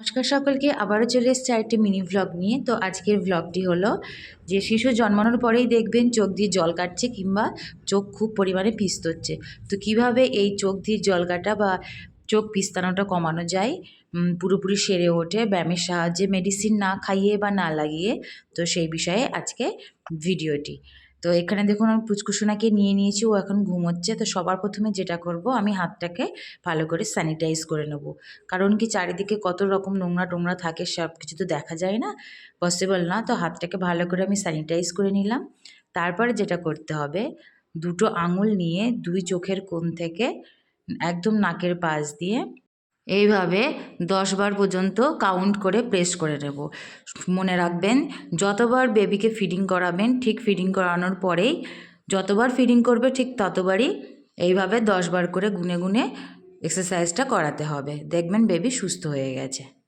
নমস্কার সকলকে, আবারও চলে এসেছে আরেকটি মিনি ভ্লগ নিয়ে। তো আজকের ভ্লগটি হলো যে শিশু জন্মানোর পরেই দেখবেন চোখ দিয়ে জল কাটছে কিংবা চোখ খুব পরিমাণে পিস্তচ্ছে তো কীভাবে এই চোখ দিয়ে জল কাটা বা চোখ পিস্তানোটা কমানো যায় পুরোপুরি সেরে ওঠে, ব্যায়ামের সাহায্যে মেডিসিন না খাইয়ে বা না লাগিয়ে, তো সেই বিষয়ে আজকে ভিডিওটি তো এখানে দেখুন আমি পুচকুসোনাকে নিয়ে নিয়েছি, ও এখন ঘুমোচ্ছে। তো সবার প্রথমে যেটা করব, আমি হাতটাকে ভালো করে স্যানিটাইজ করে নেব। কারণ কি চারিদিকে কত রকম নোংরা টোংরা থাকে সব কিছু তো দেখা যায় না পসিবল না। তো হাতটাকে ভালো করে আমি স্যানিটাইজ করে নিলাম। তারপরে যেটা করতে হবে, দুটো আঙুল নিয়ে দুই চোখের কোণ থেকে একদম নাকের পাশ দিয়ে এইভাবে দশবার পর্যন্ত কাউন্ট করে প্রেস করে নেব। মনে রাখবেন, যতবার বেবিকে ফিডিং করাবেন, ঠিক ফিডিং করানোর পরেই যতবার ফিডিং করবে, ঠিক ততবারই এইভাবে দশবার করে গুনে গুনে এক্সারসাইজটা করাতে হবে। দেখবেন বেবি সুস্থ হয়ে গেছে।